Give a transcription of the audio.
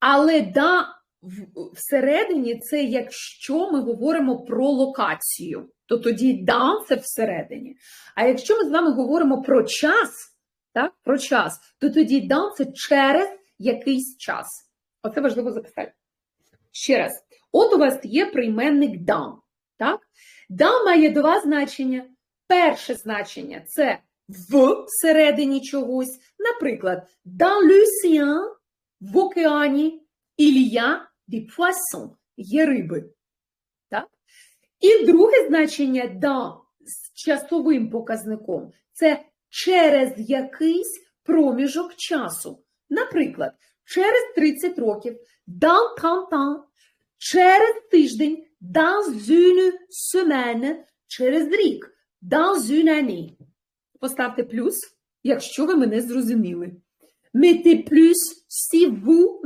Але да, всередині це якщо ми говоримо про локацію, то тоді да, це всередині. А якщо ми з вами говоримо про час, так, про час, то тоді да, це через якийсь час. Оце важливо записати. Ще раз. От у вас є прийменник да. Так? Да має два значення. Перше значення це в середині чогось. Наприклад, dans l'océan, в океані, a poissons, є риби. Так? І друге значення да з часовим показником це через якийсь проміжок часу. Наприклад, через 30 років, dans 30 ans, через тиждень, dans une semaine, через рік, dans une. Поставте плюс, якщо ви мене зрозуміли. Mettez plus si vous